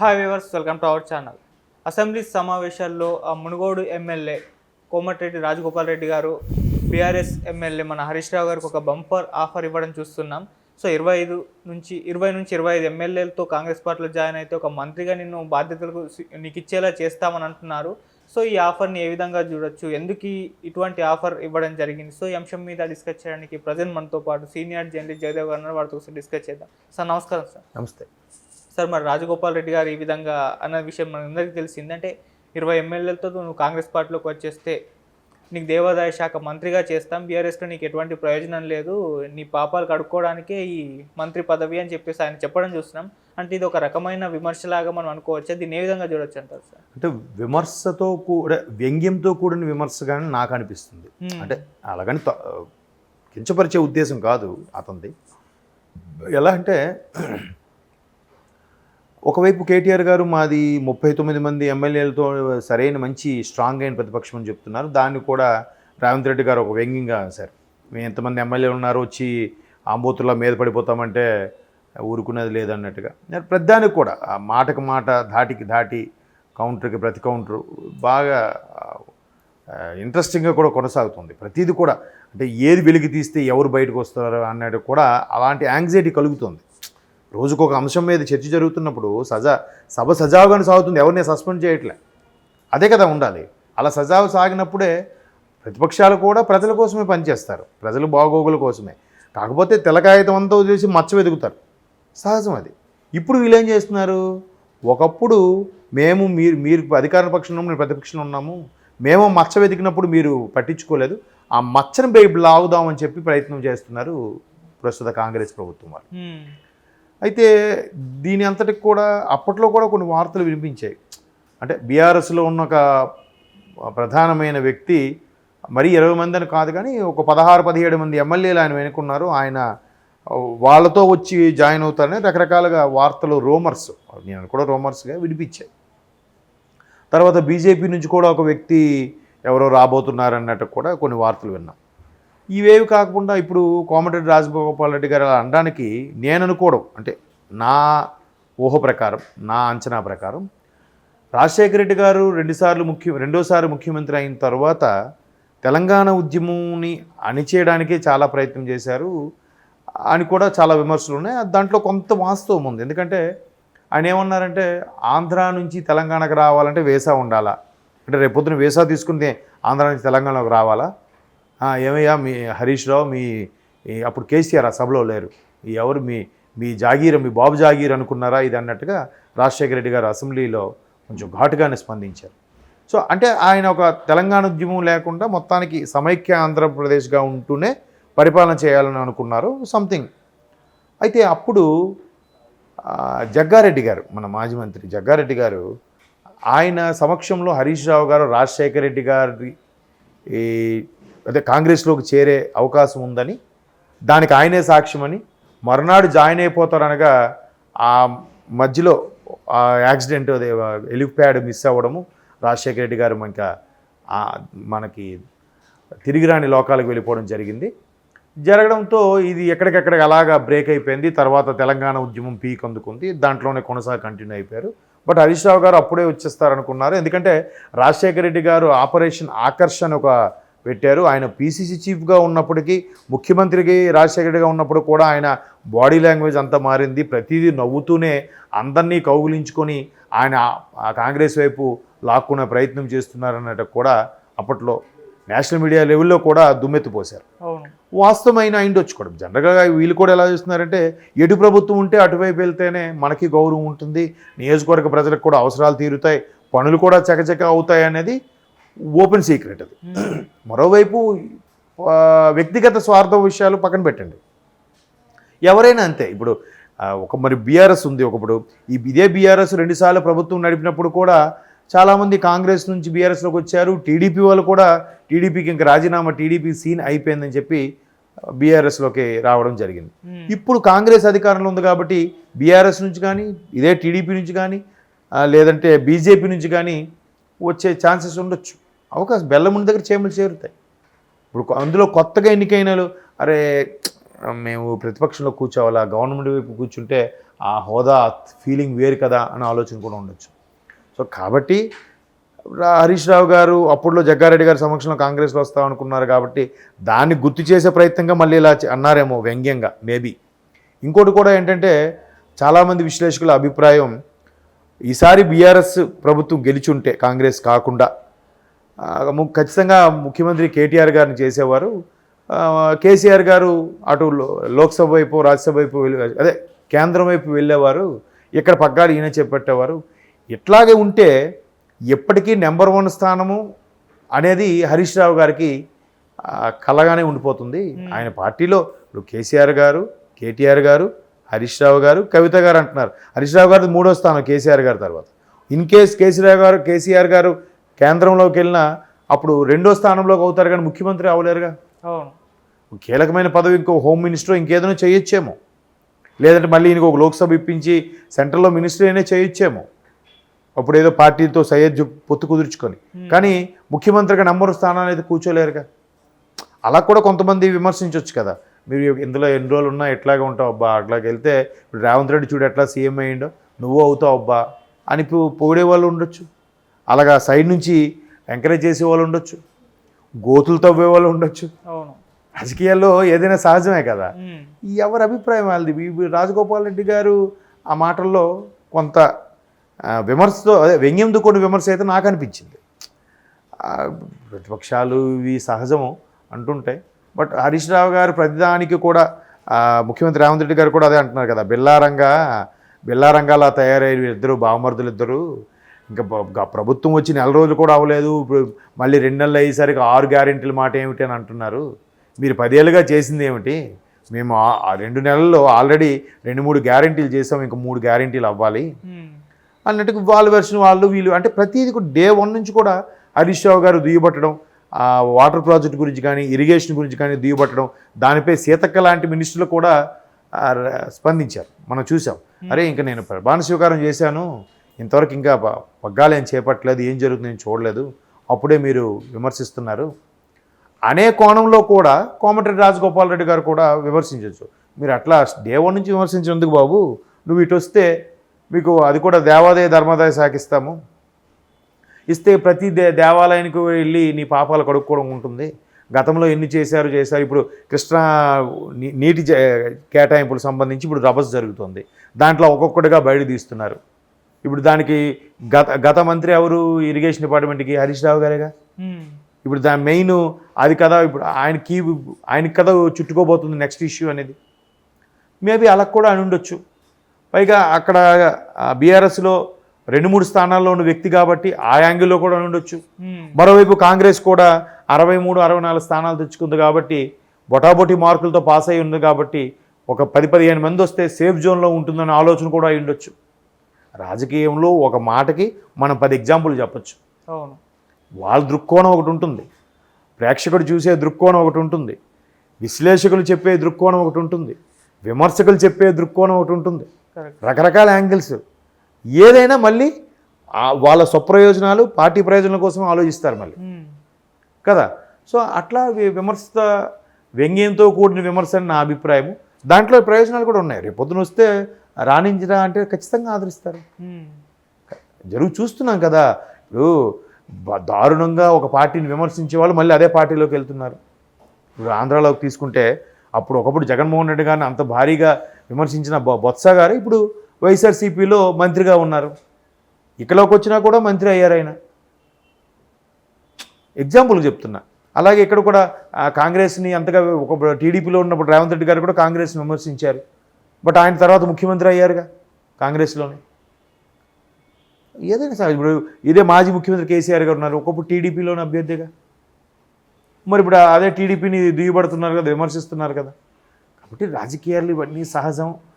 Hi viewers welcome to our channel. Assembly సమావేశాల్లో ఆ Munugode MLA Komatireddy Rajagopal Reddy గారు బీఆర్ఎస్ ఎమ్మెల్యే మన హరీష్ రావు గారికి ఒక బంపర్ ఆఫర్ ఇవ్వడం చూస్తున్నాం. సో ఇరవై ఐదు నుంచి ఇరవై నుంచి ఇరవై ఐదు ఎమ్మెల్యేలతో కాంగ్రెస్ పార్టీలో జాయిన్ అయితే ఒక మంత్రిగా నిన్ను బాధ్యతలకు నీకు ఇచ్చేలా చేస్తామని అంటున్నారు. సో ఈ ఆఫర్ని ఏ విధంగా చూడొచ్చు? ఎందుకు ఇటువంటి ఆఫర్ ఇవ్వడం జరిగింది? సో ఈ అంశం మీద డిస్కస్ చేయడానికి ప్రజెంట్ మనతో పాటు సీనియర్ జర్నలిస్ట్ జయదేవ్ గారు ఉన్నారు. వారితో డిస్కస్ చేద్దాం. సార్ నమస్కారం సార్. నమస్తే. సార్ మరి రాజగోపాల్ రెడ్డి గారు ఈ విధంగా అన్న విషయం మనందరికీ తెలిసింది. అంటే ఇరవై ఎమ్మెల్యేలతో నువ్వు కాంగ్రెస్ పార్టీలోకి వచ్చేస్తే నీకు దేవాదాయ శాఖ మంత్రిగా చేస్తాం బీఆర్ఎస్లో నీకు ఎటువంటి ప్రయోజనం లేదు నీ పాపాలు కడుక్కోవడానికే ఈ మంత్రి పదవి అని చెప్పేసి ఆయన చెప్పడం చూస్తున్నాం. అంటే ఇది ఒక రకమైన విమర్శలాగా మనం అనుకోవచ్చు. దీన్ని ఏ విధంగా చూడొచ్చు అంటారు సార్? అంటే విమర్శతో కూడా వ్యంగ్యంతో కూడిన విమర్శగానే నాకు అనిపిస్తుంది. అంటే అలాగని కించపరిచే ఉద్దేశం కాదు అతనిది. ఎలా అంటే ఒకవైపు కేటీఆర్ గారు మాది ముప్పై తొమ్మిది మంది ఎమ్మెల్యేలతో సరైన మంచి స్ట్రాంగ్ అయిన ప్రతిపక్షం అని చెప్తున్నారు. దాన్ని కూడా రేవంత్ రెడ్డి గారు ఒక వ్యంగ్యంగా సార్ మేము ఎంతమంది ఎమ్మెల్యేలు ఉన్నారో వచ్చి ఆంబోతుల్లో మీద పడిపోతామంటే ఊరుకునేది లేదన్నట్టుగా. నేను ప్రతిదానికి కూడా ఆ మాటకు మాట ధాటికి ధాటి కౌంటర్కి ప్రతి కౌంటర్ బాగా ఇంట్రెస్టింగ్గా కూడా కొనసాగుతుంది. ప్రతిదీ కూడా అంటే ఏది వెలికి తీస్తే ఎవరు బయటకు వస్తారు అన్నట్టు కూడా అలాంటి యాంగ్జైటీ కలుగుతుంది. రోజుకు ఒక అంశం మీద చర్చ జరుగుతున్నప్పుడు సజా సభ సజావుగానే సాగుతుంది. ఎవరిని సస్పెండ్ చేయట్లే. అదే కదా ఉండాలి. అలా సజావు సాగినప్పుడే ప్రతిపక్షాలు కూడా ప్రజల కోసమే పనిచేస్తారు. ప్రజలు బాగోగుల కోసమే. కాకపోతే తెలకాగితం అంతా చేసి మచ్చ వెతుకుతారు. సహజం అది. ఇప్పుడు వీళ్ళు ఏం చేస్తున్నారు? ఒకప్పుడు మేము మీరు మీరు అధికార పక్షంలో మేము ప్రతిపక్షంలో ఉన్నాము. మేము మచ్చ వెతికినప్పుడు మీరు పట్టించుకోలేదు. ఆ మచ్చను బయట లాగుదామని చెప్పి ప్రయత్నం చేస్తున్నారు ప్రస్తుత కాంగ్రెస్ ప్రభుత్వం వాళ్ళు. అయితే దీని అంతటికి కూడా అప్పట్లో కూడా కొన్ని వార్తలు వినిపించాయి. అంటే బీఆర్ఎస్లో ఉన్న ఒక ప్రధానమైన వ్యక్తి మరీ ఇరవై మంది అని కాదు కానీ ఒక పదహారు పదిహేడు మంది ఎమ్మెల్యేలు ఆయన వెనుకున్నారు. ఆయన వాళ్ళతో వచ్చి జాయిన్ అవుతారని రకరకాలుగా వార్తలు రోమర్స్ నేను కూడా రోమర్స్గా వినిపించాయి. తర్వాత బీజేపీ నుంచి కూడా ఒక వ్యక్తి ఎవరో రాబోతున్నారన్నట్టు కూడా కొన్ని వార్తలు విన్నాం. ఇవేవి కాకుండా ఇప్పుడు కోమటిరెడ్డి రాజగోపాల్ రెడ్డి గారు అలా అనడానికి నేను అనుకోవడం అంటే నా ఊహ ప్రకారం నా అంచనా ప్రకారం రాజశేఖర రెడ్డి గారు రెండుసార్లు ముఖ్య రెండోసారి ముఖ్యమంత్రి అయిన తర్వాత తెలంగాణ ఉద్యమంని అణిచేయడానికే చాలా ప్రయత్నం చేశారు అని కూడా చాలా విమర్శలు ఉన్నాయి. దాంట్లో కొంత వాస్తవం ఉంది. ఎందుకంటే ఆయన ఏమన్నారంటే ఆంధ్ర నుంచి తెలంగాణకు రావాలంటే వేసా ఉండాలా? అంటే రేపొద్దున వీసా తీసుకుంటే ఆంధ్ర నుంచి తెలంగాణలోకి రావాలా? ఏమయ్యా మీ హరీష్ రావు మీ అప్పుడు కేసీఆర్ ఆ సభలో లేరు. ఎవరు మీ మీ జాగీర్ మీ బాబు జాగీర్ అనుకున్నారా ఇది అన్నట్టుగా రాజశేఖర రెడ్డి గారు అసెంబ్లీలో కొంచెం ఘాటుగానే స్పందించారు. సో అంటే ఆయన ఒక తెలంగాణ ఉద్యమం లేకుండా మొత్తానికి సమైక్య ఆంధ్రప్రదేశ్గా ఉంటూనే పరిపాలన చేయాలని అనుకున్నారు సంథింగ్. అయితే అప్పుడు జగ్గారెడ్డి గారు మన మాజీ మంత్రి జగ్గారెడ్డి గారు ఆయన సమక్షంలో హరీష్ రావు గారు రాజశేఖర రెడ్డి గారి ఈ అదే కాంగ్రెస్లోకి చేరే అవకాశం ఉందని దానికి ఆయనే సాక్ష్యమని మరునాడు జాయిన్ అయిపోతారనగా ఆ మధ్యలో ఆ యాక్సిడెంట్ అదే ఎలిప్యాడ్ మిస్ అవ్వడము రాజశేఖర రెడ్డి గారు ఇంకా మనకి తిరిగి రాని లోకాలకు వెళ్ళిపోవడం జరిగింది. జరగడంతో ఇది ఎక్కడికెక్కడ అలాగా బ్రేక్ అయిపోయింది. తర్వాత తెలంగాణ ఉద్యమం పీక్ అందుకుంది. దాంట్లోనే కొనసాగి కంటిన్యూ అయిపోయారు. బట్ హరీష్ రావు గారు అప్పుడే వచ్చేస్తారనుకున్నారు. ఎందుకంటే రాజశేఖర రెడ్డి గారు ఆపరేషన్ ఆకర్షణ ఒక పెట్టారు. ఆయన పీసీసీ చీఫ్గా ఉన్నప్పటికీ ముఖ్యమంత్రికి రాజశేఖర రెడ్డిగా ఉన్నప్పుడు కూడా ఆయన బాడీ లాంగ్వేజ్ అంతా మారింది. ప్రతిదీ నవ్వుతూనే అందరినీ కౌగులించుకొని ఆయన కాంగ్రెస్ వైపు లాక్కునే ప్రయత్నం చేస్తున్నారన్నట్టు కూడా అప్పట్లో నేషనల్ మీడియా లెవెల్లో కూడా దుమ్మెత్తిపోశారు. వాస్తవమైన అయిండొచ్చు కూడా జనరల్గా వీళ్ళు కూడా ఎలా చేస్తున్నారంటే ఎటు ప్రభుత్వం ఉంటే అటువైపు వెళ్తేనే మనకి గౌరవం ఉంటుంది. నియోజకవర్గ ప్రజలకు కూడా అవసరాలు తీరుతాయి. పనులు కూడా చకచక అవుతాయి అనేది ఓపెన్ సీక్రెట్ అది. మరోవైపు వ్యక్తిగత స్వార్థ విషయాలు పక్కన పెట్టండి. ఎవరైనా అంతే. ఇప్పుడు ఒక మరి బీఆర్ఎస్ ఉంది ఒకప్పుడు. ఈ ఇదే బీఆర్ఎస్ రెండుసార్లు ప్రభుత్వం నడిపినప్పుడు కూడా చాలామంది కాంగ్రెస్ నుంచి బీఆర్ఎస్లోకి వచ్చారు. టీడీపీ వాళ్ళు కూడా టీడీపీకి ఇంకా రాజీనామా టీడీపీ సీన్ అయిపోయిందని చెప్పి బీఆర్ఎస్లోకి రావడం జరిగింది. ఇప్పుడు కాంగ్రెస్ అధికారంలో ఉంది కాబట్టి బీఆర్ఎస్ నుంచి కానీ ఇదే టీడీపీ నుంచి కానీ లేదంటే బీజేపీ నుంచి కానీ వచ్చే ఛాన్సెస్ ఉండొచ్చు. అవకాశం బెల్లముండి దగ్గర చేమలు చేరుతాయి. ఇప్పుడు అందులో కొత్తగా ఎన్నికైనలు అరే మేము ప్రతిపక్షంలో కూర్చోవాలా గవర్నమెంట్ వైపు కూర్చుంటే ఆ హోదా ఫీలింగ్ వేరు కదా అనే ఆలోచన కూడా ఉండొచ్చు. సో కాబట్టి హరీష్ రావు గారు అప్పుడులో జగ్గారెడ్డి గారి సమక్షంలో కాంగ్రెస్లో వస్తాం అనుకున్నారు కాబట్టి దాన్ని గుర్తు చేసే ప్రయత్నంగా మళ్ళీ ఇలా అన్నారేమో వ్యంగ్యంగా మేబీ. ఇంకోటి కూడా ఏంటంటే చాలామంది విశ్లేషకుల అభిప్రాయం ఈసారి బీఆర్ఎస్ ప్రభుత్వం గెలిచుంటే కాంగ్రెస్ కాకుండా ఖచ్చితంగా ముఖ్యమంత్రి కేటీఆర్ గారిని చేసేవారు. కేసీఆర్ గారు అటు లోక్సభ వైపు రాజ్యసభ వైపు వెళ్ళి- అదే కేంద్రం వైపు వెళ్ళేవారు. ఇక్కడ పగ్గాలు ఈయన చేపట్టేవారు. ఇట్లాగే ఉంటే ఎప్పటికీ నెంబర్ వన్ స్థానము అనేది హరీష్ రావు గారికి కలగానే ఉండిపోతుంది. ఆయన పార్టీలో ఇప్పుడు కేసీఆర్ గారు కేటీఆర్ గారు హరీష్ రావు గారు కవిత గారు అంటున్నారు. హరీష్ రావు గారు మూడో స్థానం కేసీఆర్ గారి తర్వాత. ఇన్ కేస్ కేసీఆర్ గారు కేసీఆర్ గారు కేంద్రంలోకి వెళ్ళినా అప్పుడు రెండో స్థానంలోకి అవుతారు కానీ ముఖ్యమంత్రి అవ్వలేరుగా? అవును. కీలకమైన పదవి ఇంకో హోమ్ మినిస్టర్ ఇంకేదైనా చేయొచ్చేమో. లేదంటే మళ్ళీ ఈయనకు ఒక లోక్సభ ఇప్పించి సెంట్రల్లో మినిస్టర్ అయినా చేయొచ్చేమో. అప్పుడు ఏదో పార్టీతో సయ్యద్ పొత్తు కుదుర్చుకొని. కానీ ముఖ్యమంత్రిగా నంబరు స్థానాన్ని అయితే కూర్చోలేరుగా? అలా కూడా కొంతమంది విమర్శించవచ్చు కదా. మీరు ఇందులో ఎన్ని రోజులు ఉన్నా ఎట్లాగే ఉంటావు అబ్బా. అట్లాగే వెళ్తే ఇప్పుడు రేవంత్ రెడ్డి చూడు ఎట్లా సీఎం అయ్యిండో నువ్వు అవుతావు అబ్బా. అని పొగిడే వాళ్ళు ఉండొచ్చు. అలాగా సైడ్ నుంచి ఎంకరేజ్ చేసే వాళ్ళు ఉండొచ్చు. గోతులు తవ్వే వాళ్ళు ఉండొచ్చు. అవును. రాజకీయాల్లో ఏదైనా సహజమే కదా. ఎవరి అభిప్రాయం వాళ్ళది? రాజగోపాల్ రెడ్డి గారు ఆ మాటల్లో కొంత విమర్శతో అదే వ్యంగ్యంతో కొన్ని విమర్శ అయితే నాకు అనిపించింది. ప్రతిపక్షాలు ఇవి సహజము అంటుంటాయి బట్ హరీష్ రావు గారు ప్రతిదానికి కూడా ముఖ్యమంత్రి రేవంత్ రెడ్డి గారు కూడా అదే అంటున్నారు కదా బిల్లారంగా బిల్లారంగాలా తయారయ్యారు ఇద్దరు బావమరుదులు ఇద్దరు ఇంకా ప్రభుత్వం వచ్చి నెల రోజులు కూడా అవ్వలేదు ఇప్పుడు మళ్ళీ రెండు నెలలు అయ్యేసరికి ఆరు గ్యారెంటీల మాట ఏమిటి అని అంటున్నారు. మీరు పదేళ్ళుగా చేసింది ఏమిటి? మేము ఆ- రెండు నెలల్లో ఆల్రెడీ రెండు మూడు గ్యారెంటీలు చేసాం ఇంకా మూడు గ్యారెంటీలు అవ్వాలి. ఉమ్. అన్నట్టుగా వాళ్ళ వెర్షన్ వాళ్ళు వీళ్ళు అంటే ప్రతిదీ కూడా డే వన్ నుంచి కూడా హరీష్ రావు గారు దుయ్యబట్టడం వాటర్ ప్రాజెక్ట్ గురించి కానీ ఇరిగేషన్ గురించి కానీ దుయ్యబట్టడం దానిపై సీతక్క లాంటి మినిస్టర్లు కూడా స్పందించారు. మనం చూసాం. అరే ఇంకా నేను ప్రమాణ స్వీకారం చేశాను. ఇంతవరకు ఇంకా పగ్గాలు ఏం చేపట్టలేదు ఏం జరుగుతుంది నేను చూడలేదు. అప్పుడే మీరు విమర్శిస్తున్నారు. అనే కోణంలో కూడా కోమటిరెడ్డి రాజగోపాల్ రెడ్డి గారు కూడా విమర్శించవచ్చు మీరు అట్లా డే వన్ నుంచి విమర్శించినందుకు బాబు నువ్వు ఇటు వస్తే మీకు అది కూడా దేవాదాయ ధర్మాదాయ శాఖ ఇస్తాము. ఇస్తే ప్రతి దే దేవాలయానికి వెళ్ళి నీ పాపాలు కడుక్కోవడం ఉంటుంది. గతంలో ఎన్ని చేశారు చేశారు. ఇప్పుడు కృష్ణా నీటి కేటాయింపులకు సంబంధించి ఇప్పుడు రభస్ జరుగుతుంది. దాంట్లో ఒక్కొక్కటిగా బయట తీస్తున్నారు. ఇప్పుడు దానికి గత గత మంత్రి ఎవరు? ఇరిగేషన్ డిపార్ట్మెంట్కి హరీష్ రావు గారేగా. ఇప్పుడు దాని మెయిన్ అది కదా ఇప్పుడు ఆయన కీ ఆయనకి కదా చుట్టుకోబోతుంది నెక్స్ట్ ఇష్యూ అనేది. మేబీ అలా కూడా అని ఉండొచ్చు. పైగా అక్కడ బీఆర్ఎస్లో రెండు మూడు స్థానాల్లో ఉన్న వ్యక్తి కాబట్టి ఆ యాంగిల్లో కూడా ఉండొచ్చు. మరోవైపు కాంగ్రెస్ కూడా అరవై మూడు అరవై నాలుగు స్థానాలు తెచ్చుకుంది కాబట్టి బొటాబొటి మార్కులతో పాస్ అయి ఉంది కాబట్టి ఒక పది పదిహేను మంది వస్తే సేఫ్ జోన్లో ఉంటుందనే ఆలోచన కూడా అయి ఉండొచ్చు. రాజకీయంలో ఒక మాటకి మనం పది ఎగ్జాంపుల్ చెప్పొచ్చు. అవును. వాళ్ళ దృక్కోణం ఒకటి ఉంటుంది. ప్రేక్షకుడు చూసే దృక్కోణం ఒకటి ఉంటుంది. విశ్లేషకులు చెప్పే దృక్కోణం ఒకటి ఉంటుంది. విమర్శకులు చెప్పే దృక్కోణం ఒకటి ఉంటుంది. రకరకాల యాంగిల్స్. ఏదైనా మళ్ళీ వాళ్ళ స్వప్రయోజనాలు పార్టీ ప్రయోజనాల కోసం ఆలోచిస్తారు మళ్ళీ. కదా? సో అట్లా విమర్శ వ్యంగ్యంతో కూడిన విమర్శ అని నా అభిప్రాయము. దాంట్లో ప్రయోజనాలు కూడా ఉన్నాయి. రేపు పొద్దున వస్తే రాణించరా అంటే ఖచ్చితంగా ఆదరిస్తారు. జరుగు చూస్తున్నాం కదా? ఇప్పుడు దారుణంగా ఒక పార్టీని విమర్శించే వాళ్ళు మళ్ళీ అదే పార్టీలోకి వెళ్తున్నారు. ఇప్పుడు ఆంధ్రాలోకి తీసుకుంటే అప్పుడు ఒకప్పుడు జగన్మోహన్ రెడ్డి గారిని అంత భారీగా విమర్శించిన బొ బొత్స గారు ఇప్పుడు వైఎస్ఆర్సీపీలో మంత్రిగా ఉన్నారు. ఇక్కడలోకి వచ్చినా కూడా మంత్రి అయ్యారు ఆయన. ఎగ్జాంపుల్ చెప్తున్నా. అలాగే ఇక్కడ కూడా కాంగ్రెస్ని అంతగా ఒక టీడీపీలో ఉన్నప్పుడు రేవంత్ రెడ్డి గారు కూడా కాంగ్రెస్ని విమర్శించారు. బట్ ఆయన తర్వాత ముఖ్యమంత్రి అయ్యారుగా కాంగ్రెస్లోనే. ఏదైనా సార్ ఇప్పుడు ఇదే మాజీ ముఖ్యమంత్రి కేసీఆర్ గారు ఉన్నారు. ఒకప్పుడు టీడీపీలోని అభ్యర్థిగా. మరి ఇప్పుడు అదే టీడీపీని దుయ్యబడుతున్నారు కదా విమర్శిస్తున్నారు కదా. కాబట్టి రాజకీయాలు ఇవన్నీ సహజం.